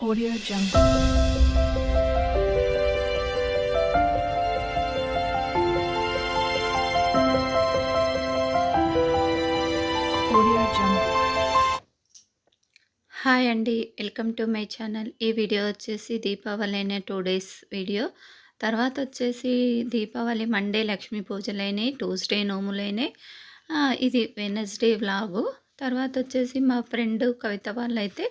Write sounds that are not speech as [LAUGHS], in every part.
Audio Jungle. Hi అండి welcome to my channel ఈ video వచ్చేసి దీపావళి అయిన టూ డేస్ వీడియో తర్వాత వచ్చేసి దీపావళి మండే లక్ష్మీ పూజలైనాయి ట్యూస్డే నోములైనాయి. ఇది వెనస్డే వ్లాగు తర్వాత వచ్చేసి మా ఫ్రెండ్ కవిత వాళ్ళు అయితే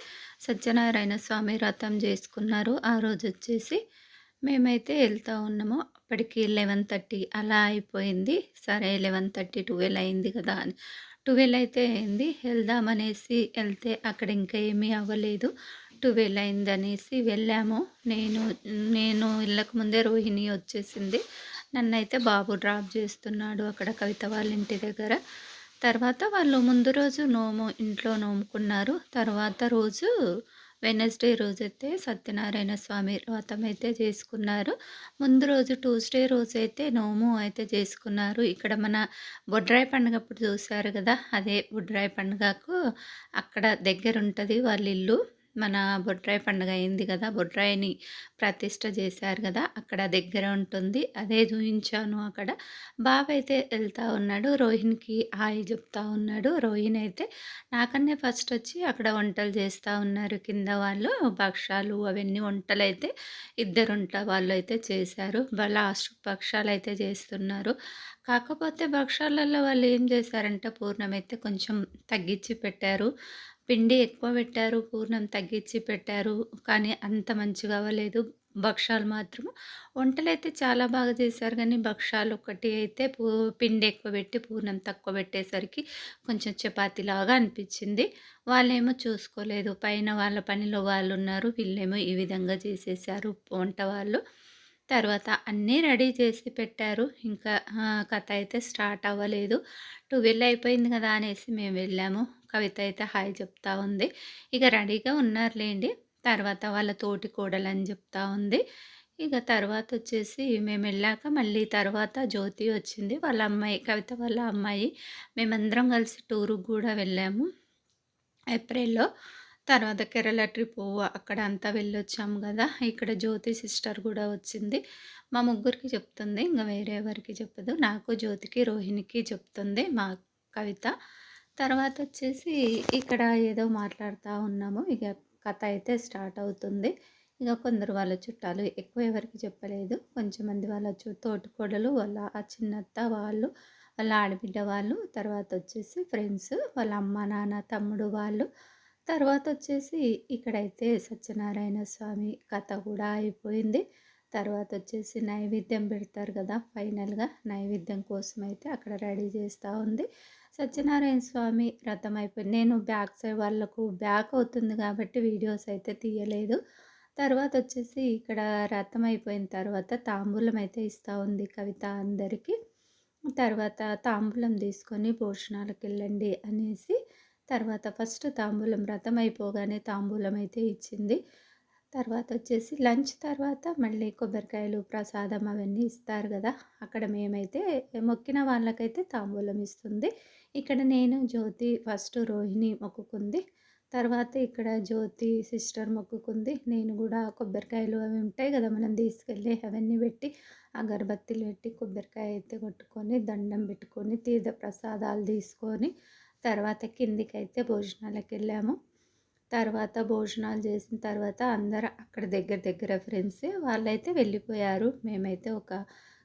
సత్యనారాయణ స్వామి వ్రతం చేసుకున్నారు. ఆ రోజు వచ్చేసి మేమైతే వెళ్తూ ఉన్నాము. అప్పటికి లెవెన్ థర్టీ అలా అయిపోయింది. సరే లెవెన్ థర్టీ ట్వెల్వ్ అయింది కదా అని. ట్వెల్వ్ అయితే అయింది. వెళ్దామనేసి వెళ్తే అక్కడ ఇంకా ఏమీ అవ్వలేదు. ట్వెల్వ్ అయిందనేసి వెళ్ళాము. నేను నేను వెళ్ళక ముందే రోహిణి వచ్చేసింది. నన్నైతే బాబు డ్రాప్ చేస్తున్నాడు అక్కడ కవిత వాళ్ళ ఇంటి దగ్గర. తర్వాత వాళ్ళు ముందు రోజు నోము ఇంట్లో నోముకున్నారు. తర్వాత రోజు వెనస్డే రోజైతే సత్యనారాయణ స్వామి వ్రతం అయితే చేసుకున్నారు. ముందు రోజు ట్యూస్డే రోజు అయితే నోము అయితే చేసుకున్నారు. ఇక్కడ మన బొడ్రాయి పండుగ అప్పుడు చూశారు కదా అదే బొడ్రాయి పండుగకు అక్కడ దగ్గర ఉంటుంది వాళ్ళ ఇల్లు మన బొడ్రాయి పండుగ అయింది కదా బొడ్రాయిని ప్రతిష్ట చేశారు కదా అక్కడ దగ్గర ఉంటుంది. అదే చూపించాను అక్కడ. బాబు అయితే వెళ్తూ ఉన్నాడు రోహిణికి హాయ్ చెప్తా ఉన్నాడు. రోహిణి అయితే నాకన్నే ఫస్ట్ వచ్చి అక్కడ వంటలు చేస్తూ ఉన్నారు. కింద వాళ్ళు భక్షాలు అవన్నీ వంటలు అయితే ఇద్దరు వంట వాళ్ళు అయితే చేశారు. లాస్ట్ భక్షాలు అయితే చేస్తున్నారు. కాకపోతే భక్షాలలో వాళ్ళు ఏం చేశారంటే పూర్ణం అయితే కొంచెం తగ్గించి పెట్టారు. పిండి ఎక్కువ పెట్టారు పూర్ణం తగ్గించి పెట్టారు. కానీ అంత మంచిగా అవ్వలేదు. భక్షాలు మాత్రం వంటలు అయితే చాలా బాగా చేశారు. కానీ భక్షాలు ఒకటి అయితే పూ పిండి ఎక్కువ పెట్టి పూర్ణం తక్కువ పెట్టేసరికి కొంచెం చపాతీలాగా అనిపించింది. వాళ్ళేమో చూసుకోలేదు. పైన వాళ్ళ పనిలో వాళ్ళు ఉన్నారు. వీళ్ళేమో ఈ విధంగా చేసేసారు వంట వాళ్ళు. తర్వాత అన్నీ రెడీ చేసి పెట్టారు. ఇంకా కథ అయితే స్టార్ట్ అవ్వలేదు. ట్వెల్వ్ అయిపోయింది కదా అనేసి మేము వెళ్ళాము. కవిత అయితే హాయ్ చెప్తా ఉంది. ఇక రెడీగా ఉన్నారులేండి. తర్వాత వాళ్ళ తోటి కోడలని చెప్తా ఉంది. ఇక తర్వాత వచ్చేసి మేము వెళ్ళాక మళ్ళీ తర్వాత జ్యోతి వచ్చింది. వాళ్ళ అమ్మాయి కవిత వాళ్ళ అమ్మాయి. మేమందరం కలిసి టూరుకు కూడా వెళ్ళాము. ఏప్రిల్లో తర్వాత కేరళ ట్రిప్ అక్కడ అంతా వెళ్ళొచ్చాము కదా. ఇక్కడ జ్యోతి సిస్టర్ కూడా వచ్చింది. మా ముగ్గురికి చెప్తుంది ఇంకా వేరే ఎవరికి చెప్పదు. నాకు జ్యోతికి రోహిణికి చెప్తుంది మా కవిత. తర్వాత వచ్చేసి ఇక్కడ ఏదో మాట్లాడుతూ ఉన్నాము. ఇక కథ అయితే స్టార్ట్ అవుతుంది. ఇక కొందరు వాళ్ళ చుట్టాలు ఎక్కువ ఎవరికి చెప్పలేదు. కొంచెం మంది వాళ్ళ చు తోటికోడలు వాళ్ళ ఆ చిన్నత్త వాళ్ళు వాళ్ళ ఆడబిడ్డ వాళ్ళు తర్వాత వచ్చేసి ఫ్రెండ్స్ వాళ్ళ అమ్మ నాన్న తమ్ముడు వాళ్ళు తర్వాత వచ్చేసి ఇక్కడైతే సత్యనారాయణ స్వామి కథ కూడా అయిపోయింది. తర్వాత వచ్చేసి నైవేద్యం పెడతారు కదా ఫైనల్గా. నైవేద్యం కోసం అయితే అక్కడ రెడీ చేస్తూ ఉంది. సత్యనారాయణ స్వామి రథం అయిపోయింది నేను బ్యాక్ సైడ్ వాళ్ళకు బ్యాక్ అవుతుంది కాబట్టి వీడియోస్ అయితే తీయలేదు. తర్వాత వచ్చేసి ఇక్కడ రథం అయిపోయిన తర్వాత తాంబూలం అయితే ఇస్తూ ఉంది కవిత అందరికీ. తర్వాత తాంబూలం తీసుకొని భోజనాలకు వెళ్ళండి అనేసి తర్వాత ఫస్ట్ తాంబూలం వ్రతం అయిపోగానే తాంబూలం అయితే ఇచ్చింది. తర్వాత వచ్చేసి లంచ్ తర్వాత మళ్ళీ కొబ్బరికాయలు ప్రసాదం అవన్నీ ఇస్తారు కదా అక్కడ మేమైతే మొక్కిన వాళ్ళకైతే తాంబూలం ఇస్తుంది. ఇక్కడ నేను జ్యోతి ఫస్ట్ రోహిణి మొక్కుకుంది. తర్వాత ఇక్కడ జ్యోతి సిస్టర్ మొక్కుకుంది. నేను కూడా కొబ్బరికాయలు అవి ఉంటాయి కదా మనం తీసుకెళ్ళి అవన్నీ పెట్టి అగరబత్తిలు పెట్టి కొబ్బరికాయ అయితే కొట్టుకొని దండం పెట్టుకొని తీర్థ ప్రసాదాలు తీసుకొని తర్వాత కిందికి అయితే భోజనాలకు వెళ్ళాము తర్వాత భోజనాలు చేసిన తర్వాత అందరు అక్కడ దగ్గర దగ్గర ఫ్రెండ్స్ వాళ్ళైతే వెళ్ళిపోయారు. మేమైతే ఒక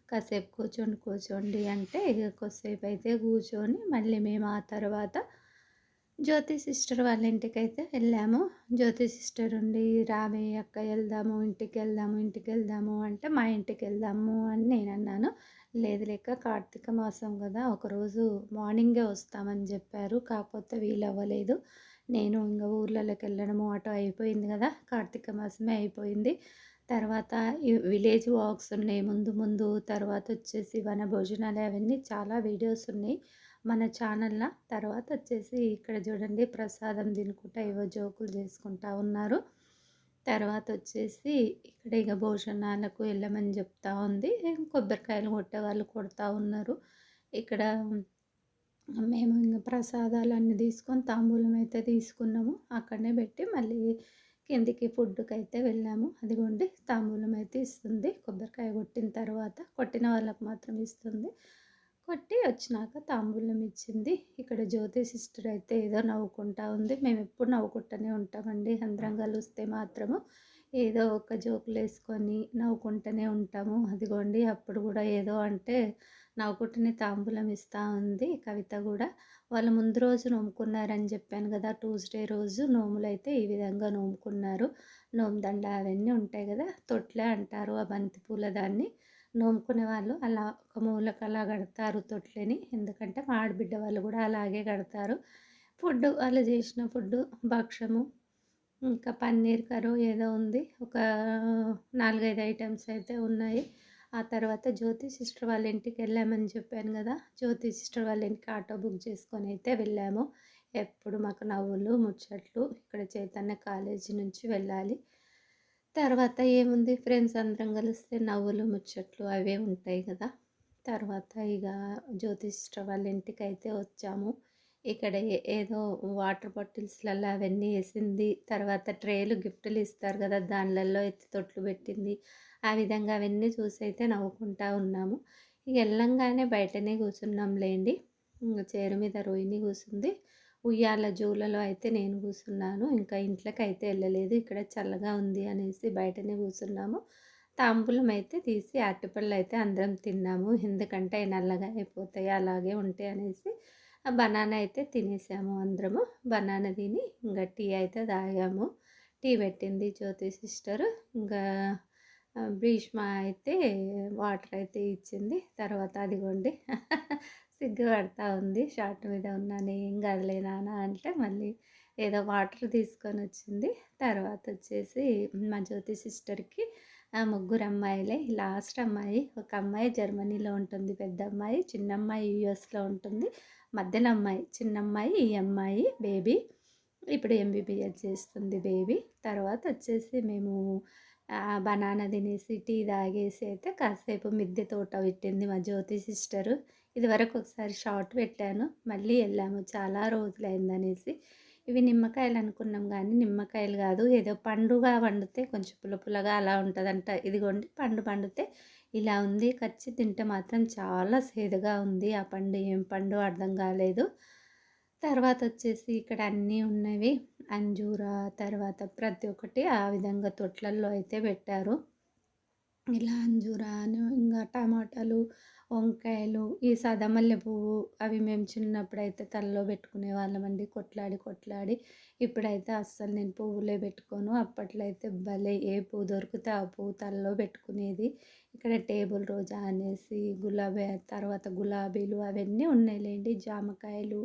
కాసేపు కూర్చోండి కూర్చోండి అంటే ఇక కొద్దిసేపు అయితే కూర్చొని మళ్ళీ మేము ఆ తర్వాత జ్యోతి సిస్టర్ వాళ్ళ ఇంటికి అయితే వెళ్ళాము. జ్యోతి సిస్టర్ ఉండి రామే అక్క వెళ్దాము ఇంటికి వెళ్దాము ఇంటికి వెళ్దాము అంటే మా ఇంటికి వెళ్దాము అని నేను అన్నాను. లేదు లేక కార్తీక మాసం కదా ఒకరోజు మార్నింగే వస్తామని చెప్పారు. కాకపోతే వీలు అవ్వలేదు. నేను ఇంకా ఊర్లలోకి వెళ్ళడము ఆటో అయిపోయింది కదా కార్తీక మాసమే అయిపోయింది. తర్వాత విలేజ్ వాక్స్ ఉన్నాయి ముందు ముందు తర్వాత వచ్చేసి వన భోజనాలు అవన్నీ చాలా వీడియోస్ ఉన్నాయి మన ఛానల్లో. తర్వాత వచ్చేసి ఇక్కడ చూడండి ప్రసాదం తినుకుంటా ఏవో జోకులు చేసుకుంటా ఉన్నారు. తర్వాత వచ్చేసి ఇక్కడ ఇక భోజనాలకు వెళ్ళమని చెప్తా ఉంది కొబ్బరికాయలు కొట్టే వాళ్ళు కొడతా ఉన్నారు ఇక్కడ మేము ఇంకా ప్రసాదాలు అన్నీ తీసుకొని తాంబూలం అయితే తీసుకున్నాము అక్కడనే పెట్టి మళ్ళీ కిందికి ఫుడ్కి అయితే వెళ్ళాము. అదిగోండి తాంబూలం అయితే ఇస్తుంది. కొబ్బరికాయ కొట్టిన తర్వాత కొట్టిన వాళ్ళకి మాత్రం ఇస్తుంది. కొట్టి వచ్చినాక తాంబూలం ఇచ్చింది. ఇక్కడ జ్యోతి సిస్టర్ అయితే ఏదో నవ్వుకుంటా ఉంది. మేము ఎప్పుడు నవ్వుకుంటూనే ఉంటామండి. అందరం కలిస్తే మాత్రము ఏదో ఒక జోకులు వేసుకొని నవ్వుకుంటూనే ఉంటాము. అదిగోండి అప్పుడు కూడా ఏదో అంటే నవ్వుకుంటూనే తాంబూలం ఇస్తూ ఉంది కవిత కూడా. వాళ్ళు ముందు రోజు నోముకున్నారని చెప్పాను కదా! ట్యూస్‌డే రోజు నోములు అయితే ఈ విధంగా నోముకున్నారు. నోముదండ అవన్నీ ఉంటాయి కదా! తొట్లే అంటారు ఆ బంతి పూల దాన్ని. నోముకునే వాళ్ళు అలా ఒక మూలకు అలా కడతారు తొట్లని. ఎందుకంటే మా ఆడబిడ్డ వాళ్ళు కూడా అలాగే కడతారు. ఫుడ్ వాళ్ళు చేసిన ఫుడ్ భక్షము, ఇంకా పన్నీర్ కరో ఏదో ఉంది. ఒక నాలుగైదు ఐటమ్స్ అయితే ఉన్నాయి. ఆ తర్వాత జ్యోతి సిస్టర్ వాళ్ళ ఇంటికి వెళ్ళామని చెప్పాను కదా! జ్యోతి సిస్టర్ వాళ్ళ ఇంటికి ఆటో బుక్ చేసుకొని అయితే వెళ్ళాము. ఎప్పుడు మాకు నవ్వులు, ముచ్చట్లు ఇక్కడ చైతన్య కాలేజీ నుంచి వెళ్ళాలి. తర్వాత ఏముంది ఫ్రెండ్స్ అందరం కలిస్తే నవ్వులు, ముచ్చట్లు అవే ఉంటాయి కదా! తర్వాత ఇక జ్యోతిష్ట వాళ్ళ ఇంటికి అయితే వచ్చాము. ఇక్కడ ఏదో వాటర్ బాటిల్స్‌లలో అవన్నీ వేసింది తర్వాత ట్రేలు గిఫ్ట్లు ఇస్తారు కదా! దానిలలో ఎత్తి తొట్లు పెట్టింది. ఆ విధంగా అవన్నీ చూసి అయితే నవ్వుకుంటా ఉన్నాము. ఇక వెళ్ళంగానే బయటనే కూర్చున్నాం లేండి. చేరు మీద రోహిణి కూర్చుంది ఉయ్యాల జూలలో అయితే నేను కూర్చున్నాను ఇంకా ఇంట్లోకి అయితే వెళ్ళలేదు. ఇక్కడ చల్లగా ఉంది అనేసి బయటనే కూర్చున్నాము తాంబూలం అయితే తీసి అరటిపళ్ళు అయితే అందరం తిన్నాము. ఎందుకంటే నల్లగా అయిపోతాయి అలాగే ఉంటాయి అనేసి బనానా అయితే తినేసాము అందరము. బనానా తిని ఇంకా టీ అయితే తాగాము. టీ పెట్టింది జ్యోతి సిస్టర్. ఇంకా భీష్మ అయితే వాటర్ అయితే ఇచ్చింది. తర్వాత అదిగోండి [LAUGHS] సిగ్గుపడతా ఉంది. షార్ట్ మీద ఉన్నాను. ఏం కాదులే నాన్న అంటే మళ్ళీ ఏదో వాటర్ తీసుకొని వచ్చింది తర్వాత వచ్చేసి మా జ్యోతి సిస్టర్‌కి ముగ్గురు అమ్మాయిలే. లాస్ట్ అమ్మాయి ఒక అమ్మాయి జర్మనీలో ఉంటుంది. పెద్ద అమ్మాయి, చిన్న అమ్మాయి యూఎస్‌లో ఉంటుంది. మధ్యన అమ్మాయి చిన్న అమ్మాయి ఈ అమ్మాయి బేబీ. ఇప్పుడు ఎంబీబీఎస్ చేస్తుంది బేబీ. తర్వాత వచ్చేసి మేము బనానా తినేసి, టీ తాగేసి అయితే కాసేపు మిద్దె తోట పెట్టింది మా జ్యోతి సిస్టరు. ఇదివరకు ఒకసారి షార్ట్ పెట్టాను. మళ్ళీ వెళ్ళాము చాలా రోజులైందనేసి. ఇవి నిమ్మకాయలు అనుకున్నాం కానీ నిమ్మకాయలు కాదు. ఏదో పండుగా పండితే కొంచెం పులపులగా అలా ఉంటుందంట ఇదిగోండి పండు పండితే ఇలా ఉంది. కచ్చి తింటే మాత్రం చాలా సేదుగా ఉంది. ఆ పండు ఏం పండు అర్థం కాలేదు. తర్వాత వచ్చేసి ఇక్కడ అన్నీ ఉన్నవి. అంజూరా తర్వాత ప్రతి ఒక్కటి ఆ విధంగా తొట్లల్లో అయితే పెట్టారు. ఇలా అంజూరాను ఇంకా టమాటాలు, వంకాయలు, ఈ సదమల్లె పువ్వు అవి మేము చిన్నప్పుడైతే తలలో పెట్టుకునే వాళ్ళమండి కొట్లాడి కొట్లాడి. ఇప్పుడైతే అస్సలు నేను పువ్వులే పెట్టుకోను. అప్పట్లో అయితే భలే ఏ పువ్వు దొరికితే ఆ పువ్వు తలలో పెట్టుకునేది. ఇక్కడ టేబుల్ రోజా అనేసి గులాబీ తర్వాత గులాబీలు అవన్నీ ఉన్నాయిలేండి జామకాయలు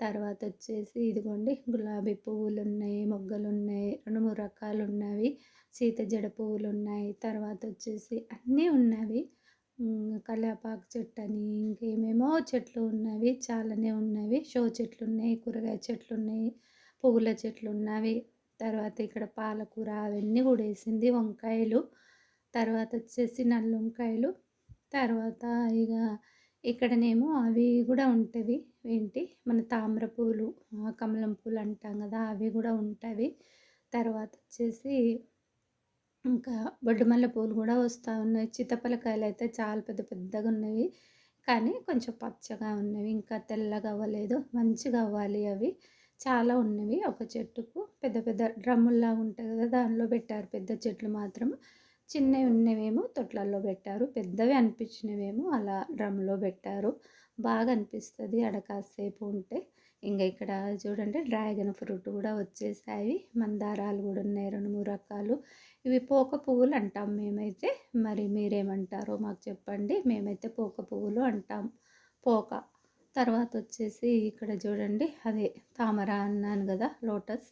తర్వాత వచ్చేసి ఇదిగోండి గులాబీ పువ్వులు ఉన్నాయి మొగ్గలున్నాయి. 2, 3 రకాలున్నవి. సీత జడ పువ్వులున్నాయి. తర్వాత వచ్చేసి అన్నీ ఉన్నవి. హ్మ్. చెట్టు అని ఇంకేమేమో చెట్లు ఉన్నవి. చాలానే ఉన్నవి. షో చెట్లు ఉన్నాయి కూరగాయ చెట్లు ఉన్నాయి పువ్వుల చెట్లు ఉన్నవి తర్వాత ఇక్కడ పాలకూర అవన్నీ కూడా వేసింది వంకాయలు, తర్వాత వచ్చేసి నల్లుంకాయలు తర్వాత ఇక ఇక్కడనేమో అవి కూడా ఉంటవి. ఏంటి మన తామర పూలు, కమలం పూలు అంటాం కదా! అవి కూడా ఉంటాయి తర్వాత వచ్చేసి ఇంకా బొడ్డుమల్లె పూలు కూడా వస్తూ ఉన్నాయి. సీతాఫలకాయలైతే చాలా పెద్ద పెద్దగా ఉన్నవి. కానీ కొంచెం పచ్చగా ఉన్నవి. ఇంకా తెల్లగా అవ్వలేదు. మంచిగా అవ్వాలి అవి. చాలా ఉన్నవి ఒక చెట్టుకు. పెద్ద పెద్ద డ్రమ్ముల్లాగా ఉంటాయి కదా! దానిలో పెట్టారు పెద్ద చెట్లు మాత్రం. చిన్నవి ఉన్నవేమో తొట్లల్లో పెట్టారు. పెద్దవి అనిపించినవేమో అలా డ్రమ్‌లో పెట్టారు. బాగా అనిపిస్తుంది అడ కాసేపు ఉంటే. ఇంకా ఇక్కడ చూడండి డ్రాగన్ ఫ్రూట్ కూడా వచ్చేసాయి. మందారాలు కూడా ఉన్నాయి 2, 3 రకాలు. ఇవి పోక పువ్వులు అంటాం మేమైతే. మరి మీరేమంటారో మాకు చెప్పండి. మేమైతే పోక పువ్వులు అంటాం. పోక. తర్వాత వచ్చేసి ఇక్కడ చూడండి అదే తామర అన్నాను కదా! లోటస్.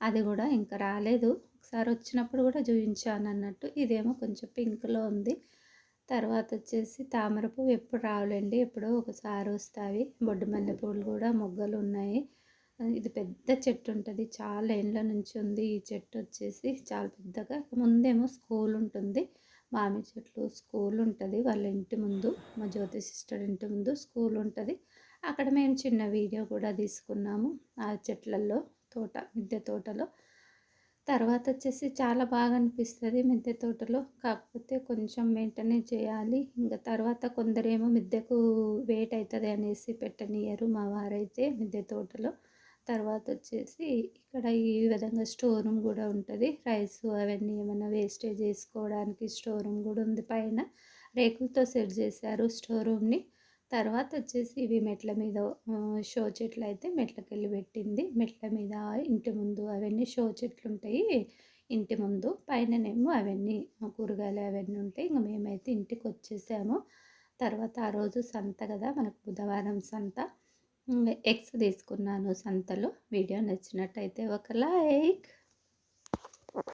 అది కూడా ఇంకా రాలేదు. ఒకసారి వచ్చినప్పుడు కూడా చూపించాను అన్నట్టు ఇదేమో కొంచెం పింక్‌లో ఉంది. తర్వాత వచ్చేసి తామర పువ్వు ఎప్పుడు రావులెండి. ఎప్పుడో ఒకసారి వస్తాయి బొడ్డు మల్లె పువ్వులు కూడా మొగ్గలు ఉన్నాయి ఇది పెద్ద చెట్టు ఉంటుంది చాలా ఏండ్ల నుంచి ఉంది ఈ చెట్టు వచ్చేసి. చాలా పెద్దగా. ముందేమో స్కూల్ ఉంటుంది. మామిడి చెట్లు, స్కూల్ ఉంటుంది వాళ్ళ ఇంటి ముందు. మా జ్యోతి సిస్టర్ ఇంటి ముందు స్కూల్ ఉంటుంది అక్కడ మేము చిన్న వీడియో కూడా తీసుకున్నాము. ఆ చెట్లల్లో తోట మిద్దె తోటలో. తర్వాత వచ్చేసి చాలా బాగా అనిపిస్తుంది మిద్దె తోటలో. కాకపోతే కొంచెం మెయింటెనెన్స్ చేయాలి. ఇంకా తర్వాత కొందరేమో మిద్దెకు వెయిట్ అవుతుంది అనేసి పెట్టనియరు మా వారైతే మిద్దె తోటలో. తర్వాత వచ్చేసి ఇక్కడ ఈ విధంగా స్టోర్ రూమ్ కూడా ఉంటుంది రైస్ అవన్నీ ఏమైనా వేస్టేజ్ చేసుకోవడానికి స్టోర్ రూమ్ కూడా ఉంది పైన. రేకులతో సెట్ చేశారు స్టోర్ రూమ్‌ని. తర్వాత వచ్చేసి ఇవి మెట్ల మీద షో చెట్లు అయితే మెట్లకెళ్ళి పెట్టింది. మెట్ల మీద ఇంటి ముందు అవన్నీ షో చెట్లు ఉంటాయి ఇంటి ముందు. పైననేమో అవన్నీ కూరగాయలు అవన్నీ ఉంటాయి. ఇంకా మేమైతే ఇంటికి వచ్చేసాము తర్వాత ఆ రోజు సంత కదా మనకు బుధవారం సంత. ఎగ్స్ తీసుకున్నాను సంతలో. వీడియో నచ్చినట్టయితే ఒక లైక్.